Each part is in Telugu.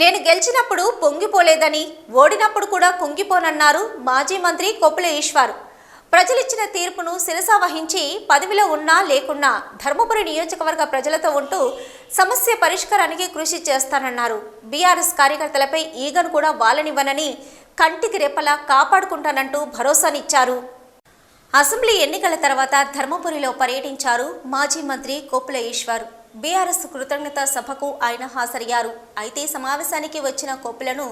నేను గెలిచినప్పుడు పొంగిపోలేదని ఓడినప్పుడు కూడా కుంగిపోనన్నారు మాజీ మంత్రి కొప్పుల ఈశ్వర్. ప్రజలిచ్చిన తీర్పును శిరస వహించి పదవిలో ఉన్నా లేకున్నా ధర్మపురి నియోజకవర్గ ప్రజలతో ఉంటూ సమస్య పరిష్కారానికి కృషి చేస్తానన్నారు. బీఆర్ఎస్ కార్యకర్తలపై ఈగను కూడా వాలనివ్వనని కంటికి రెప్పలా కాపాడుకుంటానంటూ భరోసానిచ్చారు. అసెంబ్లీ ఎన్నికల తర్వాత ధర్మపురిలో పర్యటించారు మాజీ మంత్రి కోపుల ఈశ్వర్. బీఆర్ఎస్ కృతజ్ఞత సభకు ఆయన హాజరయ్యారు. అయితే సమావేశానికి వచ్చిన కొప్పులను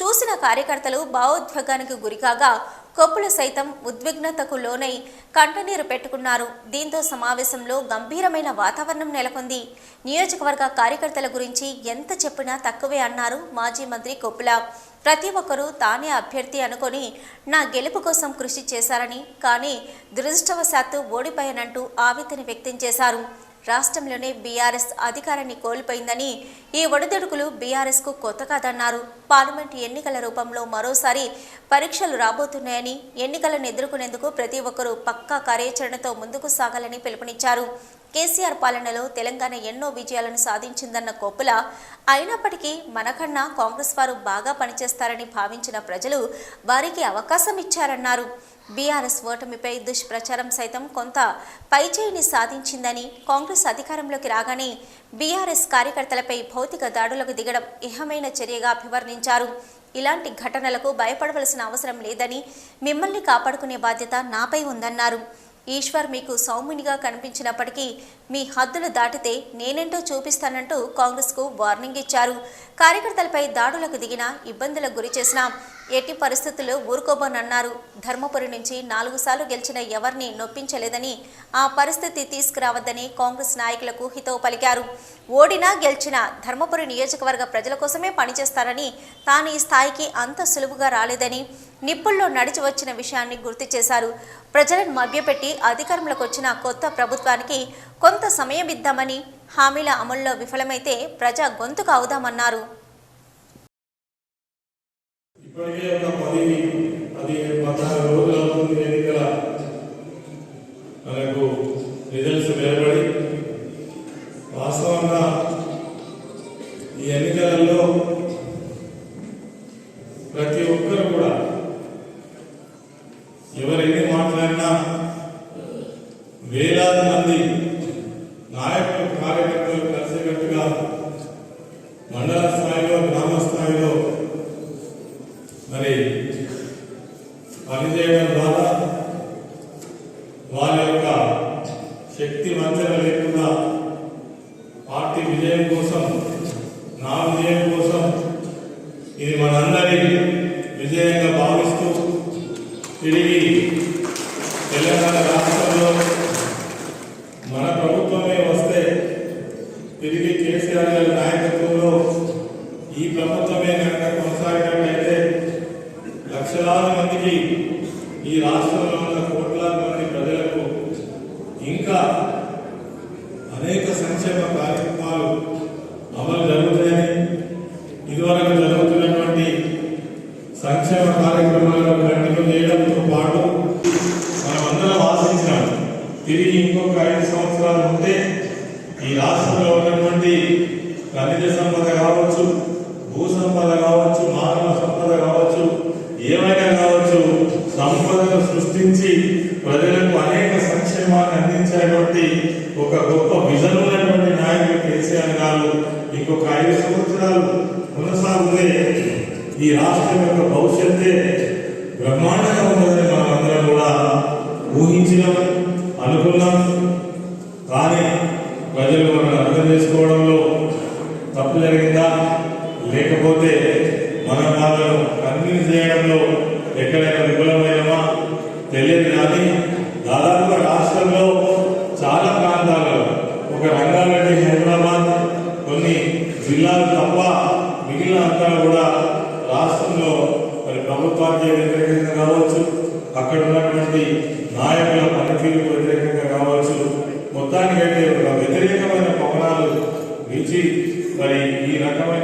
చూసిన కార్యకర్తలు భావోద్వేగానికి గురికాగా కొప్పులు సైతం ఉద్విగ్నతకు లోనై కంటనీరు పెట్టుకున్నారు. దీంతో సమావేశంలో గంభీరమైన వాతావరణం నెలకొంది. నియోజకవర్గ కార్యకర్తల గురించి ఎంత చెప్పినా తక్కువే అన్నారు మాజీ మంత్రి కొప్పుల. ప్రతి ఒక్కరూ తానే అభ్యర్థి అనుకొని నా గెలుపు కోసం కృషి చేశారని కానీ దురదృష్టవశాత్తు ఓడిపోయానంటూ ఆవేదన వ్యక్తం చేశారు. రాష్ట్రంలోనే బీఆర్ఎస్ అధికారాన్ని కోల్పోయిందని ఈ ఒడిదుడుకులు బీఆర్ఎస్కు కొత్త కాదన్నారు. పార్లమెంట్ ఎన్నికల రూపంలో మరోసారి పరీక్షలు రాబోతున్నాయని ఎన్నికలను ఎదుర్కొనేందుకు ప్రతి ఒక్కరూ పక్కా కార్యాచరణతో ముందుకు సాగాలని పిలుపునిచ్చారు. కేసీఆర్ పాలనలో తెలంగాణ ఎన్నో విజయాలను సాధించిందన్న కోపుల అయినప్పటికీ మనకన్నా కాంగ్రెస్ వారు బాగా పనిచేస్తారని భావించిన ప్రజలు వారికి అవకాశం ఇచ్చారన్నారు. బీఆర్ఎస్ ఓటమిపై దుష్ప్రచారం సైతం కొంత పైచేయిని సాధించిందని కాంగ్రెస్ అధికారంలోకి రాగానే బీఆర్ఎస్ కార్యకర్తలపై భౌతిక దాడులకు దిగడం ఇహమైన చర్యగా అభివర్ణించారు. ఇలాంటి ఘటనలకు భయపడవలసిన అవసరం లేదని మిమ్మల్ని కాపాడుకునే బాధ్యత నాపై ఉందన్నారు. ఈశ్వర్ మీకు సౌమ్యునిగా కనిపించినప్పటికీ మీ హద్దులు దాటితే నేనేంటో చూపిస్తానంటూ కాంగ్రెస్కు వార్నింగ్ ఇచ్చారు. కార్యకర్తలపై దాడులకు దిగిన ఇబ్బందులకు గురి చేసిన ఎట్టి పరిస్థితుల్లో ఊరుకోబోనన్నారు. ధర్మపురి నుంచి నాలుగు సార్లు గెలిచిన ఎవరిని నొప్పించలేదని ఆ పరిస్థితి తీసుకురావద్దని కాంగ్రెస్ నాయకులకు హితవు పలికారు. ఓడినా గెలిచినా ధర్మపురి నియోజకవర్గ ప్రజల కోసమే పనిచేస్తారని తాను ఈ స్థాయికి అంత సులువుగా రాలేదని నిప్పుల్లో నడిచి వచ్చిన విషయాన్ని గుర్తు చేశారు. ప్రజలను మభ్యపెట్టి అధికారంలోకి వచ్చిన కొత్త ప్రభుత్వానికి కొంత సమయం ఇద్దామని హామీల అమల్లో విఫలమైతే ప్రజా గొంతుకు అవుదామన్నారు. రిజల్ట్స్ వెలువడి వాస్తవంగా ఈ ఎన్నికలలో ప్రతి ఒక్కరు ఎవరేమి మాట్లాడినా వేలాది మంది నాయకులు కార్యకర్తలు కలిసికట్టుగా మండల స్థాయిలో గ్రామ స్థాయిలో మరి పనిచేయడం ద్వారా వారి యొక్క శక్తి వంచన లేకుండా పార్టీ విజయం కోసం నా విజయం కోసం ఇది మనందరి ఈ రాష్ట్రంలో ఉన్న కోట్లాది మంది ప్రజలకు ఇంకా అనేక సంక్షేమ కార్యక్రమాలు అమలు జరుగుతాయని ఇదివరకు జరుగుతున్నటువంటి సంక్షేమ కార్యక్రమాలను కంటిన్యూ చేయడంతో పాటు మనమందరం ఆశించినాం. తిరిగి ఇంకొక ఐదు సంవత్సరాలు ఉంటే ఈ రాష్ట్రంలో ఉన్నటువంటి ఖనిజ సంపద కావచ్చు భూ సంపద కావచ్చు మానవ సంపద ఒక గొప్ప విజన్ ఉన్నటువంటి నాయకుడు కేసీఆర్ గారు ఇంకొక ఐదు సంవత్సరాలు కొనసాగితే ఈ రాష్ట్రం యొక్క భవిష్యత్తే బ్రహ్మాండంగా ఉన్నదని మనం అందరం కూడా ఊహించినాం అనుకున్నాం. కానీ ప్రజలు మనం అర్థం చేసుకోవడంలో తప్పు జరిగిందా? లేకపోతే మన వాళ్ళను కన్విన్స్ చేయడంలో ఎక్కడైనా విఫలం జిల్లాలు తప్ప మిగిలిన అంతా కూడా రాష్ట్రంలో మరి ప్రభుత్వానికి వ్యతిరేకంగా కావచ్చు అక్కడ ఉన్నటువంటి నాయకుల పనితీరుకు వ్యతిరేకంగా కావచ్చు మొత్తానికైతే ఒక వ్యతిరేకమైన పవనాలు వీచి మరి ఈ రకమైన